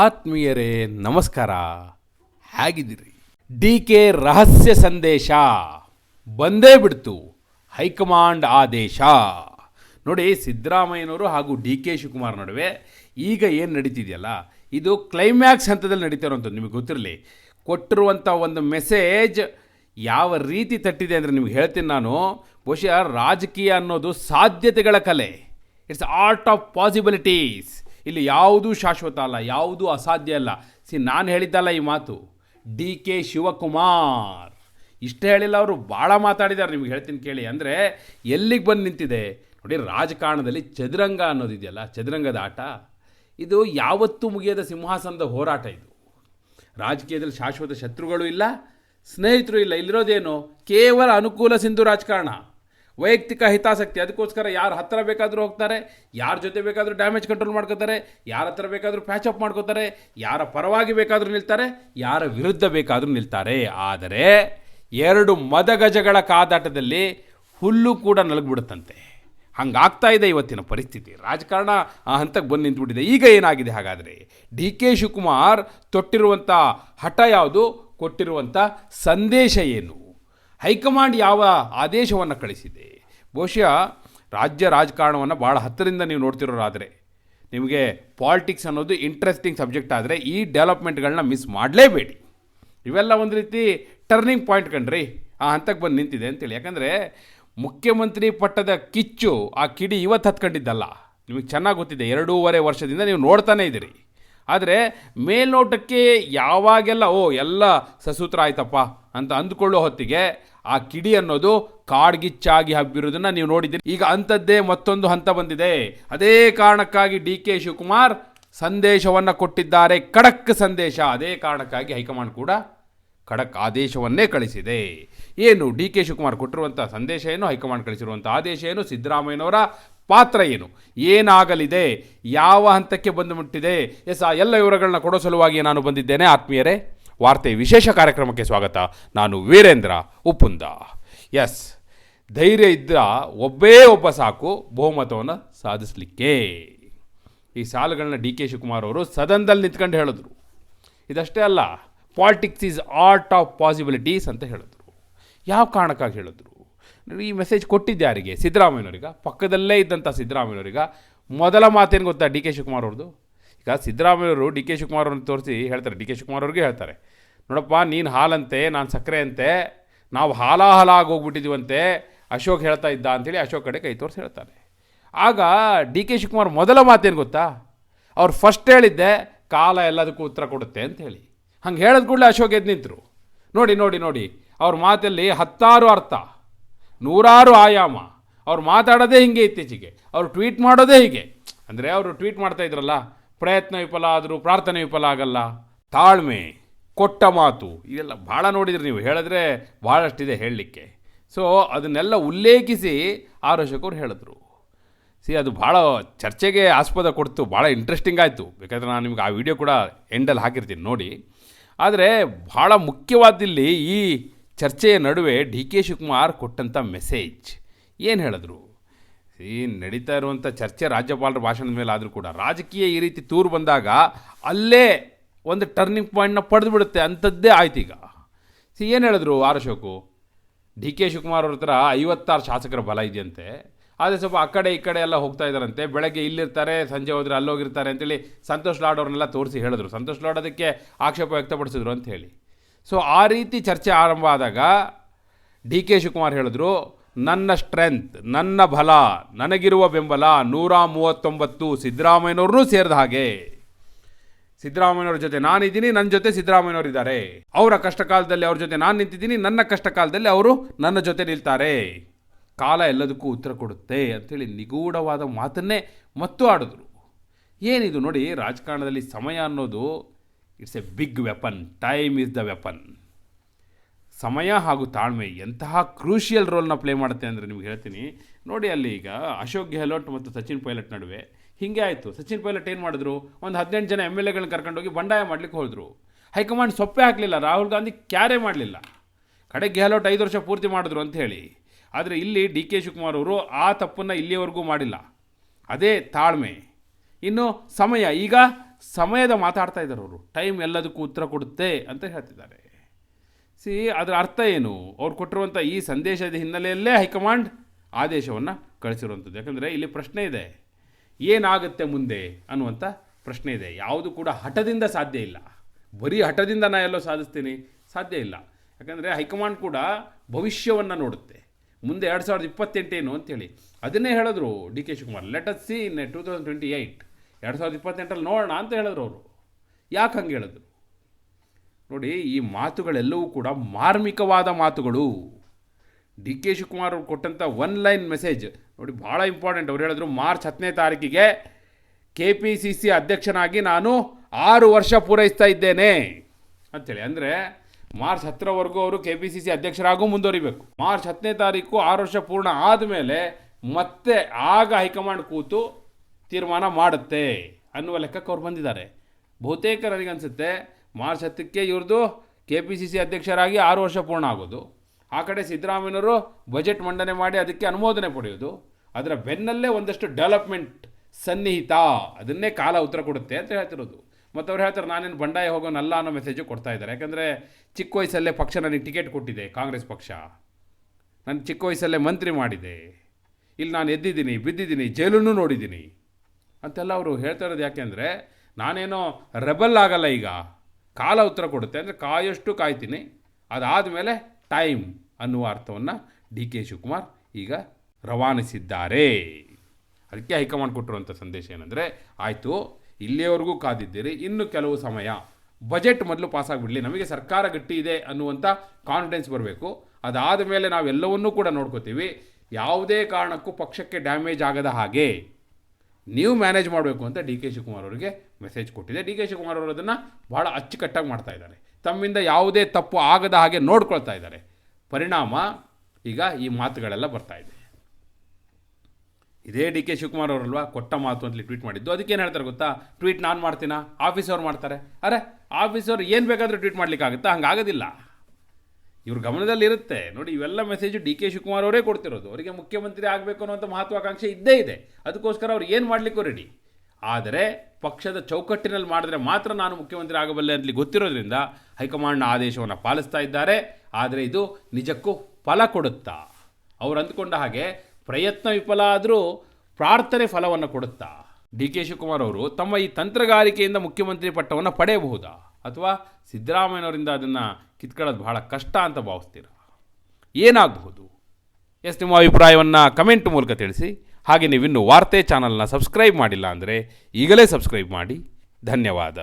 ಆತ್ಮೀಯರೇ, ನಮಸ್ಕಾರ. ಹೇಗಿದ್ದೀರಿ? ಡಿ ಕೆ ರಹಸ್ಯ ಸಂದೇಶ. ಬಂದೇ ಬಿಡ್ತು. ಹೈಕಮಾಂಡ್ ಆದೇಶ. ನೋಡಿ, ಸಿದ್ದರಾಮಯ್ಯನವರು ಹಾಗೂ ಡಿ ಕೆ ಶಿವಕುಮಾರ್ ನಡುವೆ ಈಗ ಏನು ನಡೀತಿದೆಯಲ್ಲ, ಇದು ಕ್ಲೈಮ್ಯಾಕ್ಸ್ ಹಂತದಲ್ಲಿ ನಡೀತಾ ಇರೋಂಥದ್ದು ನಿಮಗೆ ಗೊತ್ತಿರಲಿ. ಕೊಟ್ಟಿರುವಂಥ ಒಂದು ಮೆಸೇಜ್ ಯಾವ ರೀತಿ ತಟ್ಟಿದೆ ಅಂದರೆ ನಿಮ್ಗೆ ಹೇಳ್ತೀನಿ ನಾನು. ಬಹುಶಃ ರಾಜಕೀಯ ಅನ್ನೋದು ಸಾಧ್ಯತೆಗಳ ಕಲೆ. ಇಟ್ಸ್ ಆರ್ಟ್ ಆಫ್ ಪಾಸಿಬಿಲಿಟೀಸ್ ಇಲ್ಲಿ ಯಾವುದೂ ಶಾಶ್ವತ ಅಲ್ಲ, ಯಾವುದೂ ಅಸಾಧ್ಯ ಅಲ್ಲ. ಸಿ, ನಾನು ಹೇಳಿದ್ದಲ್ಲ ಈ ಮಾತು. D K Shivakumar. ಇಷ್ಟು ಹೇಳಿಲ್ಲ, ಅವರು ಭಾಳ ಮಾತಾಡಿದ್ದಾರೆ ನಿಮ್ಗೆ ಹೇಳ್ತೀನಿ ಕೇಳಿ. ಅಂದರೆ ಎಲ್ಲಿಗೆ ಬಂದು ನಿಂತಿದೆ? ನೋಡಿ, ರಾಜಕಾರಣದಲ್ಲಿ ಚದುರಂಗ ಅನ್ನೋದಿದೆಯಲ್ಲ, ಚದುರಂಗದ ಆಟ. ಇದು ಯಾವತ್ತೂ ಮುಗಿಯದ ಸಿಂಹಾಸನದ ಹೋರಾಟ ಇದು. ರಾಜಕೀಯದಲ್ಲಿ ಶಾಶ್ವತ ಶತ್ರುಗಳು ಇಲ್ಲ, ಸ್ನೇಹಿತರು ಇಲ್ಲ, ಇಲ್ಲಿರೋದೇನು? ಕೇವಲ ಅನುಕೂಲ ಸಿಂಧು ರಾಜಕಾರಣ. ವೈಯಕ್ತಿಕ ಹಿತಾಸಕ್ತಿ, ಅದಕ್ಕೋಸ್ಕರ ಯಾರು ಹತ್ತಿರ ಬೇಕಾದರೂ ಹೋಗ್ತಾರೆ, ಯಾರ ಜೊತೆ ಬೇಕಾದರೂ ಡ್ಯಾಮೇಜ್ ಕಂಟ್ರೋಲ್ ಮಾಡ್ಕೋತಾರೆ, ಯಾರ ಹತ್ರ ಬೇಕಾದರೂ ಪ್ಯಾಚಪ್ ಮಾಡ್ಕೋತಾರೆ, ಯಾರ ಪರವಾಗಿ ಬೇಕಾದರೂ ನಿಲ್ತಾರೆ, ಯಾರ ವಿರುದ್ಧ ಬೇಕಾದರೂ ನಿಲ್ತಾರೆ. ಆದರೆ ಎರಡು ಮದಗಜಗಳ ಕಾದಾಟದಲ್ಲಿ ಹುಲ್ಲು ಕೂಡ ನಲಗ್ಬಿಡುತ್ತಂತೆ. ಹಂಗಾಗ್ತಾ ಇದೆ ಇವತ್ತಿನ ಪರಿಸ್ಥಿತಿ. ರಾಜಕಾರಣ, ಆ ಹಂತಕ್ಕೆ ಬಂದು ನಿಂತುಬಿಟ್ಟಿದೆ. ಈಗ ಏನಾಗಿದೆ ಹಾಗಾದರೆ? ಡಿ ಕೆ ಶಿವಕುಮಾರ್ ತೊಟ್ಟಿರುವಂಥ ಹಠ ಯಾವುದು? ಕೊಟ್ಟಿರುವಂಥ ಸಂದೇಶ ಏನು? ಹೈಕಮಾಂಡ್ ಯಾವ ಆದೇಶವನ್ನು ಕಳಿಸಿದೆ? ಬಹುಶಃ ರಾಜ್ಯ ರಾಜಕಾರಣವನ್ನು ಭಾಳ ಹತ್ತಿರದಿಂದ ನೀವು ನೋಡ್ತಿರೋರಾದರೆ, ನಿಮಗೆ ಪಾಲಿಟಿಕ್ಸ್ ಅನ್ನೋದು ಇಂಟ್ರೆಸ್ಟಿಂಗ್ ಸಬ್ಜೆಕ್ಟ್ ಆದರೆ ಈ ಡೆವಲಪ್ಮೆಂಟ್ಗಳನ್ನ ಮಿಸ್ ಮಾಡಲೇಬೇಡಿ. ಇವೆಲ್ಲ ಒಂದು ರೀತಿ ಟರ್ನಿಂಗ್ ಪಾಯಿಂಟ್ ಕಣ್ರಿ, ಆ ಹಂತಕ್ಕೆ ಬಂದು ನಿಂತಿದೆ ಅಂತೇಳಿ. ಯಾಕಂದರೆ ಮುಖ್ಯಮಂತ್ರಿ ಪಟ್ಟದ ಕಿಚ್ಚು ಆ ಕಿಡಿ ಇವತ್ತು ಹತ್ಕೊಂಡಿದ್ದಲ್ಲ. ನಿಮಗೆ ಚೆನ್ನಾಗಿ ಗೊತ್ತಿದೆ, ಎರಡೂವರೆ ವರ್ಷದಿಂದ ನೀವು ನೋಡ್ತಾನೇ ಇದ್ದೀರಿ. ಆದರೆ ಮೇಲ್ನೋಟಕ್ಕೆ ಯಾವಾಗೆಲ್ಲ, ಓ, ಎಲ್ಲ ಸಸೂತ್ರ ಆಯ್ತಪ್ಪ ಅಂತ ಅಂದ್ಕೊಳ್ಳೋ ಹೊತ್ತಿಗೆ ಆ ಕಿಡಿ ಅನ್ನೋದು ಕಾಡ್ಗಿಚ್ಚಾಗಿ ಹಬ್ಬಿರೋದನ್ನ ನೀವು ನೋಡಿದ್ದೀರಿ. ಈಗ ಅಂಥದ್ದೇ ಮತ್ತೊಂದು ಹಂತ ಬಂದಿದೆ. ಅದೇ ಕಾರಣಕ್ಕಾಗಿ ಡಿ ಕೆ ಶಿವಕುಮಾರ್ ಸಂದೇಶವನ್ನು ಕೊಟ್ಟಿದ್ದಾರೆ. ಖಡಕ್ ಸಂದೇಶ. ಅದೇ ಕಾರಣಕ್ಕಾಗಿ ಹೈಕಮಾಂಡ್ ಕೂಡ ಖಡಕ್ ಆದೇಶವನ್ನೇ ಕಳಿಸಿದೆ. ಏನು ಡಿ ಕೆ ಶಿವಕುಮಾರ್ ಕೊಟ್ಟಿರುವಂಥ ಸಂದೇಶ ಏನು, ಹೈಕಮಾಂಡ್ ಕಳಿಸಿರುವಂಥ ಆದೇಶ ಏನು, ಸಿದ್ದರಾಮಯ್ಯನವರ ಪಾತ್ರ ಏನು, ಏನಾಗಲಿದೆ, ಯಾವ ಹಂತಕ್ಕೆ ಬಂದು ಮುಟ್ಟಿದೆ ಎಸ್ ಆ ಎಲ್ಲ ವಿವರಗಳನ್ನ ಕೊಡೋ ಸಲುವಾಗಿ ನಾನು ಬಂದಿದ್ದೇನೆ. ಆತ್ಮೀಯರೇ ವಾರ್ತೆ ವಿಶೇಷ ಕಾರ್ಯಕ್ರಮಕ್ಕೆ ಸ್ವಾಗತ. ನಾನು ವೀರೇಂದ್ರ ಉಪ್ಪುಂದ. ಎಸ್ ಧೈರ್ಯ ಇದ್ದ ಒಬ್ಬೇ ಒಬ್ಬ ಸಾಕು ಬಹುಮತವನ್ನು ಸಾಧಿಸಲಿಕ್ಕೆ. ಈ ಸಾಲುಗಳನ್ನ ಡಿ ಕೆ ಶಿವಕುಮಾರ್ ಅವರು ಸದನದಲ್ಲಿ ನಿಂತ್ಕೊಂಡು ಹೇಳಿದ್ರು. ಇದಷ್ಟೇ ಅಲ್ಲ politics is art of possibilities ಅಂತ ಹೇಳಿದ್ರು. ಯಾವ ಕಾರಣಕ್ಕಾಗಿ ಹೇಳಿದ್ರು? ಈ ಮೆಸೇಜ್ ಕೊಟ್ಟಿದ್ದೆ ಯಾರಿಗೆ? ಸಿದ್ದರಾಮಯ್ಯನವರಿಗ? ಪಕ್ಕದಲ್ಲೇ ಇದ್ದಂಥ ಸಿದ್ದರಾಮಯ್ಯನವರಿಗ? ಮೊದಲ ಮಾತೇನು ಗೊತ್ತಾ ಡಿ ಕೆ ಶಿವಕುಮಾರ್ ಅವ್ರದ್ದು ಈಗ ಸಿದ್ದರಾಮಯ್ಯವರು ಡಿ ಕೆ ಶಿವಕುಮಾರ್ ಅವ್ರನ್ನ ತೋರಿಸಿ ಹೇಳ್ತಾರೆ. ಡಿ ಕೆ ಶಿವಕುಮಾರ್ ಅವ್ರಿಗೆ ಹೇಳ್ತಾರೆ. ನೋಡಪ್ಪ, ನೀನು ಹಾಲಂತೆ, ನಾನು ಸಕ್ಕರೆ ಅಂತೆ, ನಾವು ಹಾಲಾಹಲಾಗಿ ಹೋಗ್ಬಿಟ್ಟಿದ್ದೀವಂತೆ ಅಶೋಕ್ ಹೇಳ್ತಾ ಇದ್ದ ಅಂಥೇಳಿ ಅಶೋಕ್ ಕಡೆ ಕೈ ತೋರಿಸಿ ಹೇಳ್ತಾರೆ ಆಗ ಡಿ ಕೆ ಶಿವಕುಮಾರ್ ಮೊದಲ ಮಾತೇನು ಗೊತ್ತಾ? ಅವ್ರು ಫಸ್ಟ್ ಹೇಳಿದ್ದೆ, ಕಾಲ ಎಲ್ಲದಕ್ಕೂ ಉತ್ತರ ಕೊಡುತ್ತೆ ಅಂತ ಹೇಳಿ ಹಂಗೆ ಹೇಳಿದ ಕೂಡಲೇ ಅಶೋಕ್ ಎದ್ದು ನಿಂತರು. ನೋಡಿ ನೋಡಿ ನೋಡಿ, ಅವ್ರ ಮಾತಲ್ಲಿ ಹತ್ತಾರು ಅರ್ಥ, ನೂರಾರು ಆಯಾಮ. ಅವ್ರು ಮಾತಾಡೋದೇ ಹೀಗೆ ಇತ್ತೀಚೆಗೆ. ಅವ್ರು ಟ್ವೀಟ್ ಮಾಡೋದೇ ಹೀಗೆ. ಅಂದರೆ ಅವರು ಟ್ವೀಟ್ ಮಾಡ್ತಾ ಇದ್ರಲ್ಲ ಪ್ರಯತ್ನ ವಿಫಲ ಆದರೂ ಪ್ರಾರ್ಥನೆ ವಿಫಲ ಆಗಲ್ಲ. ತಾಳ್ಮೆ, ಕೊಟ್ಟ ಮಾತು ಇದೆಲ್ಲ ಭಾಳ ನೋಡಿದ್ರಿ ನೀವು. ಹೇಳಿದ್ರೆ ಭಾಳಷ್ಟಿದೆ ಹೇಳಲಿಕ್ಕೆ. ಸೊ ಅದನ್ನೆಲ್ಲ ಉಲ್ಲೇಖಿಸಿ ಆರೋಶಕರು ಹೇಳಿದ್ರು. ಸಿ ಅದು ಭಾಳ ಚರ್ಚೆಗೆ ಆಸ್ಪದ ಕೊಡ್ತು, ಭಾಳ ಇಂಟ್ರೆಸ್ಟಿಂಗ್ ಆಯಿತು. ಬೇಕಾದ್ರೆ ನಾನು ನಿಮ್ಗೆ ಆ ವಿಡಿಯೋ ಕೂಡ ಎಂಡಲ್ಲಿ ಹಾಕಿರ್ತೀನಿ ನೋಡಿ. ಆದರೆ ಭಾಳ ಮುಖ್ಯವಾದಲ್ಲಿ ಈ ಚರ್ಚೆಯ ನಡುವೆ ಡಿ ಕೆ ಶಿವಕುಮಾರ್ ಕೊಟ್ಟಂಥ ಮೆಸೇಜ್ ಏನು ಹೇಳಿದ್ರು? ಈ ನಡೀತಾ ಇರುವಂಥ ಚರ್ಚೆ ರಾಜ್ಯಪಾಲರ ಭಾಷಣದ ಮೇಲೆ ಆದರೂ ಕೂಡ ರಾಜಕೀಯ ಈ ರೀತಿ ತೂರು ಬಂದಾಗ ಅಲ್ಲೇ ಒಂದು ಟರ್ನಿಂಗ್ ಪಾಯಿಂಟ್ನ ಪಡೆದು ಬಿಡುತ್ತೆ ಅಂಥದ್ದೇ ಆಯ್ತು ಈಗ. ಸಿ, ಏನು ಹೇಳಿದ್ರು R Ashok? D K Shivakumar ಅವ್ರ ಹತ್ರ ಐವತ್ತಾರು ಶಾಸಕರ ಬಲ ಇದೆಯಂತೆ. ಆದರೆ ಸ್ವಲ್ಪ ಆ ಕಡೆ ಈ ಕಡೆ ಎಲ್ಲ ಹೋಗ್ತಾ ಇದ್ದಾರಂತೆ. ಬೆಳಗ್ಗೆ ಇಲ್ಲಿರ್ತಾರೆ, ಸಂಜೆ ಹೋದರೆ ಅಲ್ಲೋಗಿರ್ತಾರೆ ಅಂತೇಳಿ ಸಂತೋಷ್ ಲಾಡ್ ಅವ್ರನ್ನೆಲ್ಲ ತೋರಿಸಿ ಹೇಳಿದ್ರು. ಸಂತೋಷ್ ಲಾಡ್ ಅದಕ್ಕೆ ಆಕ್ಷೇಪ ವ್ಯಕ್ತಪಡಿಸಿದ್ರು ಅಂತ ಹೇಳಿ. ಸೊ ಆ ರೀತಿ ಚರ್ಚೆ ಆರಂಭ ಆದಾಗ ಡಿ ಕೆ ಶಿವಕುಮಾರ್ ಹೇಳಿದ್ರು ನನ್ನ ಸ್ಟ್ರೆಂತ್, ನನ್ನ ಬಲ, ನನಗಿರುವ ಬೆಂಬಲ ನೂರ ಮೂವತ್ತೊಂಬತ್ತು ಸಿದ್ದರಾಮಯ್ಯನವ್ರನ್ನೂ ಸೇರಿದ ಹಾಗೆ. ಸಿದ್ದರಾಮಯ್ಯನವ್ರ ಜೊತೆ ನಾನಿದ್ದೀನಿ ನನ್ನ ಜೊತೆ ಸಿದ್ದರಾಮಯ್ಯನವ್ರು ಇದ್ದಾರೆ. ಅವರ ಕಷ್ಟಕಾಲದಲ್ಲಿ ಅವ್ರ ಜೊತೆ ನಾನು ನಿಂತಿದ್ದೀನಿ, ನನ್ನ ಕಷ್ಟಕಾಲದಲ್ಲಿ ಅವರು ನನ್ನ ಜೊತೆ ನಿಲ್ತಾರೆ. ಕಾಲ ಎಲ್ಲದಕ್ಕೂ ಉತ್ತರ ಕೊಡುತ್ತೆ ಅಂಥೇಳಿ ನಿಗೂಢವಾದ ಮಾತನ್ನೇ ಮತ್ತೂ ಆಡಿದ್ರು. ಏನಿದು ನೋಡಿ ರಾಜಕಾರಣದಲ್ಲಿ ಸಮಯ ಅನ್ನೋದು it's a big weapon time is the weapon ಸಮಯ ಹಾಗೂ ತಾಳ್ಮೆ ಎಂತಹ ಕ್ರೂಷಿಯಲ್ ರೋಲ್ನ ಪ್ಲೇ ಮಾಡುತ್ತೆ ಅಂದರೆ ನಿಮ್ಗೆ ಹೇಳ್ತೀನಿ. ನೋಡಿ ಅಲ್ಲಿ ಈಗ ಅಶೋಕ್ ಗೆಹ್ಲೋಟ್ ಮತ್ತು ಸಚಿನ್ ಪೈಲಟ್ ನಡುವೆ. ಹೀಗೆ ಆಯಿತು. ಸಚಿನ್ ಪೈಲಟ್ ಏನು ಮಾಡಿದ್ರು? ಒಂದು ಹದಿನೆಂಟು ಜನ ಎಂ ಎಲ್ ಎಗಳನ್ನ ಕರ್ಕೊಂಡೋಗಿ ಬಂಡಾಯ ಮಾಡಲಿಕ್ಕೆ ಹೋದರು. ಹೈಕಮಾಂಡ್ ಸೊಪ್ಪೆ ಹಾಕಲಿಲ್ಲ. ರಾಹುಲ್ ಗಾಂಧಿ ಕ್ಯಾರೇ ಮಾಡಲಿಲ್ಲ. ಕಡೆ ಗೆಹ್ಲೋಟ್ ಐದು ವರ್ಷ ಪೂರ್ತಿ ಮಾಡಿದ್ರು ಅಂತ ಹೇಳಿ. ಆದರೆ ಇಲ್ಲಿ ಡಿ ಕೆ ಶಿವಕುಮಾರ್ ಅವರು ಆ ತಪ್ಪನ್ನು ಇಲ್ಲಿಯವರೆಗೂ ಮಾಡಿಲ್ಲ. ಅದೇ ತಾಳ್ಮೆ. ಇನ್ನು ಸಮಯ. ಈಗ ಸಮಯದ ಮಾತಾಡ್ತಾ ಇದ್ದಾರೆ ಅವರು. ಟೈಮ್ ಎಲ್ಲದಕ್ಕೂ ಉತ್ತರ ಕೊಡುತ್ತೆ ಅಂತ ಹೇಳ್ತಿದ್ದಾರೆ. ಸಿ, ಅದರ ಅರ್ಥ ಏನು? ಅವ್ರು ಕೊಟ್ಟಿರುವಂಥ ಈ ಸಂದೇಶದ ಹಿನ್ನೆಲೆಯಲ್ಲೇ ಹೈಕಮಾಂಡ್ ಆದೇಶವನ್ನು ಕಳಿಸಿರುವಂಥದ್ದು. ಯಾಕಂದರೆ ಇಲ್ಲಿ ಪ್ರಶ್ನೆ ಇದೆ. ಏನಾಗುತ್ತೆ ಮುಂದೆ ಅನ್ನುವಂಥ ಪ್ರಶ್ನೆ ಇದೆ. ಯಾವುದು ಕೂಡ ಹಠದಿಂದ ಸಾಧ್ಯ ಇಲ್ಲ. ಬರೀ ಹಠದಿಂದ ನಾ ಎಲ್ಲೋ ಸಾಧಿಸ್ತೀನಿ, ಸಾಧ್ಯ ಇಲ್ಲ. ಯಾಕಂದರೆ ಹೈಕಮಾಂಡ್ ಕೂಡ ಭವಿಷ್ಯವನ್ನು ನೋಡುತ್ತೆ. ಮುಂದೆ ಎರಡು ಸಾವಿರದ ಇಪ್ಪತ್ತೆಂಟೇನು ಅಂತೇಳಿ. ಅದನ್ನೇ ಹೇಳಿದ್ರು D K Shivakumar. Let us see in two thousand twenty eight ಎರಡು ಸಾವಿರದ ಇಪ್ಪತ್ತೆಂಟರಲ್ಲಿ ನೋಡೋಣ ಅಂತ ಹೇಳಿದ್ರು ಅವರು. ಯಾಕೆ ಹಂಗೆ ಹೇಳಿದ್ರು? ನೋಡಿ, ಈ ಮಾತುಗಳೆಲ್ಲವೂ ಕೂಡ ಮಾರ್ಮಿಕವಾದ ಮಾತುಗಳು. ಡಿ ಕೆ ಶಿವಕುಮಾರ್ ಅವರು ಕೊಟ್ಟಂಥ ಒನ್ ಲೈನ್ ಮೆಸೇಜ್ ನೋಡಿ ಭಾಳ ಇಂಪಾರ್ಟೆಂಟ್ ಅವ್ರು ಹೇಳಿದ್ರು, ಮಾರ್ಚ್ ಹತ್ತನೇ ತಾರೀಕಿಗೆ ಕೆ ಪಿ ಸಿ ಸಿ ಅಧ್ಯಕ್ಷನಾಗಿ ನಾನು ಆರು ವರ್ಷ ಪೂರೈಸ್ತಾ ಇದ್ದೇನೆ. ಅಂಥೇಳಿ ಅಂದರೆ ಮಾರ್ಚ್ ಹತ್ತರವರೆಗೂ ಅವರು ಕೆ ಪಿ ಸಿ ಸಿ ಅಧ್ಯಕ್ಷರಾಗೂ ಮುಂದುವರಿಬೇಕು. ಮಾರ್ಚ್ ಹತ್ತನೇ ತಾರೀಕು ಆರು ವರ್ಷ ಪೂರ್ಣ ಆದಮೇಲೆ ಮತ್ತೆ ಆಗ ಹೈಕಮಾಂಡ್ ಕೂತು ತೀರ್ಮಾನ ಮಾಡುತ್ತೆ ಅನ್ನುವ ಲೆಕ್ಕಕ್ಕೆ ಅವ್ರು ಬಂದಿದ್ದಾರೆ. ಬಹುತೇಕ ನನಗನ್ಸುತ್ತೆ ಮಾರ್ಚ್ ಹತ್ತಕ್ಕೆ ಇವ್ರದ್ದು ಕೆ ಪಿ ಸಿ ಸಿ ಅಧ್ಯಕ್ಷರಾಗಿ ಆರು ವರ್ಷ ಪೂರ್ಣ ಆಗೋದು. ಆ ಕಡೆ ಸಿದ್ದರಾಮಯ್ಯನವರು ಬಜೆಟ್ ಮಂಡನೆ ಮಾಡಿ ಅದಕ್ಕೆ ಅನುಮೋದನೆ ಪಡೆಯೋದು. ಅದರ ಬೆನ್ನಲ್ಲೇ ಒಂದಷ್ಟು ಡೆವಲಪ್ಮೆಂಟ್ ಸನ್ನಿಹಿತ. ಅದನ್ನೇ ಕಾಲ ಉತ್ತರ ಕೊಡುತ್ತೆ ಅಂತ ಹೇಳ್ತಿರೋದು. ಮತ್ತು ಅವ್ರು ಹೇಳ್ತಾರೆ, ನಾನೇನು ಬಂಡಾಯ ಹೋಗೋನಲ್ಲ ಅನ್ನೋ ಮೆಸೇಜು ಕೊಡ್ತಾ ಇದ್ದಾರೆ. ಯಾಕಂದರೆ ಚಿಕ್ಕ ವಯಸ್ಸಲ್ಲೇ ಪಕ್ಷ ನನಗೆ ಟಿಕೆಟ್ ಕೊಟ್ಟಿದೆ, ಕಾಂಗ್ರೆಸ್ ಪಕ್ಷ. ನಾನು ಚಿಕ್ಕ ವಯಸ್ಸಲ್ಲೇ ಮಂತ್ರಿ ಮಾಡಿದೆ. ಇಲ್ಲಿ ನಾನು ಎದ್ದಿದ್ದೀನಿ, ಬಿದ್ದಿದ್ದೀನಿ, ಜೈಲನ್ನು ನೋಡಿದ್ದೀನಿ. ಅಂತೆಲ್ಲ ಅವರು ಹೇಳ್ತಾ ಇರೋದು ಯಾಕೆಂದರೆ ನಾನೇನೋ ರೆಬಲ್ ಆಗಲ್ಲ ಈಗ. ಕಾಲ ಉತ್ತರ ಕೊಡುತ್ತೆ ಅಂದರೆ ಕಾಯಷ್ಟು ಕಾಯ್ತೀನಿ. ಅದಾದಮೇಲೆ ಟೈಮ್ ಅನ್ನುವ ಅರ್ಥವನ್ನು ಡಿ ಕೆ ಶಿವಕುಮಾರ್ ಈಗ ರವಾನಿಸಿದ್ದಾರೆ. ಅದಕ್ಕೆ ಹೈಕಮಾಂಡ್ ಕೊಟ್ಟಿರುವಂಥ ಸಂದೇಶ ಏನಂದರೆ, ಆಯಿತು, ಇಲ್ಲಿಯವರೆಗೂ ಕಾದಿದ್ದೀರಿ, ಇನ್ನು ಕೆಲವು ಸಮಯ. ಬಜೆಟ್ ಮೊದಲು ಪಾಸಾಗಿಬಿಡಲಿ ನಮಗೆ ಸರ್ಕಾರ ಗಟ್ಟಿ ಇದೆ ಅನ್ನುವಂಥ ಕಾನ್ಫಿಡೆನ್ಸ್ ಬರಬೇಕು. ಅದಾದ ಮೇಲೆ ನಾವೆಲ್ಲವನ್ನೂ ಕೂಡ ನೋಡ್ಕೋತೀವಿ. ಯಾವುದೇ ಕಾರಣಕ್ಕೂ ಪಕ್ಷಕ್ಕೆ ಡ್ಯಾಮೇಜ್ ಆಗದ ಹಾಗೆ. ನೀವು ಮ್ಯಾನೇಜ್ ಮಾಡಬೇಕು ಅಂತ ಡಿ ಕೆ ಶಿವಕುಮಾರ್ ಅವರಿಗೆ ಮೆಸೇಜ್ ಕೊಟ್ಟಿದೆ. ಡಿ ಕೆ ಶಿವಕುಮಾರ್ ಅವರು ಅದನ್ನು ಭಾಳ ಅಚ್ಚುಕಟ್ಟಾಗಿ ಮಾಡ್ತಾ ಇದ್ದಾರೆ. ತಮ್ಮಿಂದ ಯಾವುದೇ ತಪ್ಪು ಆಗದ ಹಾಗೆ ನೋಡ್ಕೊಳ್ತಾ ಇದ್ದಾರೆ. ಪರಿಣಾಮ ಈಗ ಈ ಮಾತುಗಳೆಲ್ಲ ಬರ್ತಾ ಇದೆ. ಇದೇ ಡಿ ಕೆ ಶಿವಕುಮಾರ್ ಅವರಲ್ವಾ ಕೊಟ್ಟ ಮಾತು ಅಂತಲಿ ಟ್ವೀಟ್ ಮಾಡಿದ್ದು. ಅದಕ್ಕೇನು ಹೇಳ್ತಾರೆ ಗೊತ್ತಾ? ಟ್ವೀಟ್ ನಾನು ಮಾಡ್ತೀನಾ? ಆಫೀಸವ್ರು ಮಾಡ್ತಾರೆ. ಅರೆ, ಆಫೀಸವ್ರು ಏನು ಬೇಕಾದರೂ ಟ್ವೀಟ್ ಮಾಡಲಿಕ್ಕಾಗುತ್ತಾ? ಹಂಗಾಗೋದಿಲ್ಲ. ಇವ್ರ ಗಮನದಲ್ಲಿ ಇರುತ್ತೆ ನೋಡಿ, ಇವೆಲ್ಲ ಮೆಸೇಜು ಡಿ ಕೆ ಶಿವಕುಮಾರ್ ಅವರೇ ಕೊಡ್ತಿರೋದು. ಅವರಿಗೆ ಮುಖ್ಯಮಂತ್ರಿ ಆಗಬೇಕು ಅನ್ನೋಂಥ ಮಹತ್ವಾಕಾಂಕ್ಷೆ ಇದ್ದೇ ಇದೆ. ಅದಕ್ಕೋಸ್ಕರ ಅವ್ರು ಏನು ಮಾಡಲಿಕ್ಕೂ ರೆಡಿ ಆದರೆ ಪಕ್ಷದ ಚೌಕಟ್ಟಿನಲ್ಲಿ ಮಾಡಿದ್ರೆ ಮಾತ್ರ ನಾನು ಮುಖ್ಯಮಂತ್ರಿ ಆಗಬಲ್ಲೆ ಅಂತಲಿ ಗೊತ್ತಿರೋದ್ರಿಂದ ಹೈಕಮಾಂಡ್ನ ಆದೇಶವನ್ನು ಪಾಲಿಸ್ತಾ ಇದ್ದಾರೆ. ಆದರೆ ಇದು ನಿಜಕ್ಕೂ ಫಲ ಕೊಡುತ್ತಾ? ಅವ್ರು ಅಂದ್ಕೊಂಡ ಹಾಗೆ ಪ್ರಯತ್ನ ವಿಫಲ ಆದರೂ ಪ್ರಾರ್ಥನೆ ಫಲವನ್ನು ಕೊಡುತ್ತಾ? ಡಿ ಕೆ ಶಿವಕುಮಾರ್ ಅವರು ತಮ್ಮ ಈ ತಂತ್ರಗಾರಿಕೆಯಿಂದ ಮುಖ್ಯಮಂತ್ರಿ ಪಟ್ಟವನ್ನು ಪಡೆಯಬಹುದಾ? ಅಥವಾ ಸಿದ್ದರಾಮಯ್ಯನವರಿಂದ ಅದನ್ನು ಕಿತ್ಕೊಳ್ಳೋದು ಬಹಳ ಕಷ್ಟ ಅಂತ ಭಾವಿಸ್ತೀರ? ಏನಾಗಬಹುದು? ಎಸ್, ನಿಮ್ಮ ಅಭಿಪ್ರಾಯವನ್ನು ಕಮೆಂಟ್ ಮೂಲಕ ತಿಳಿಸಿ. ಹಾಗೆ ನೀವಿನ್ನು ವಾರ್ತೆ ಚಾನಲ್ನ ಸಬ್ಸ್ಕ್ರೈಬ್ ಮಾಡಿಲ್ಲ ಅಂದರೆ ಈಗಲೇ ಸಬ್ಸ್ಕ್ರೈಬ್ ಮಾಡಿ. ಧನ್ಯವಾದ.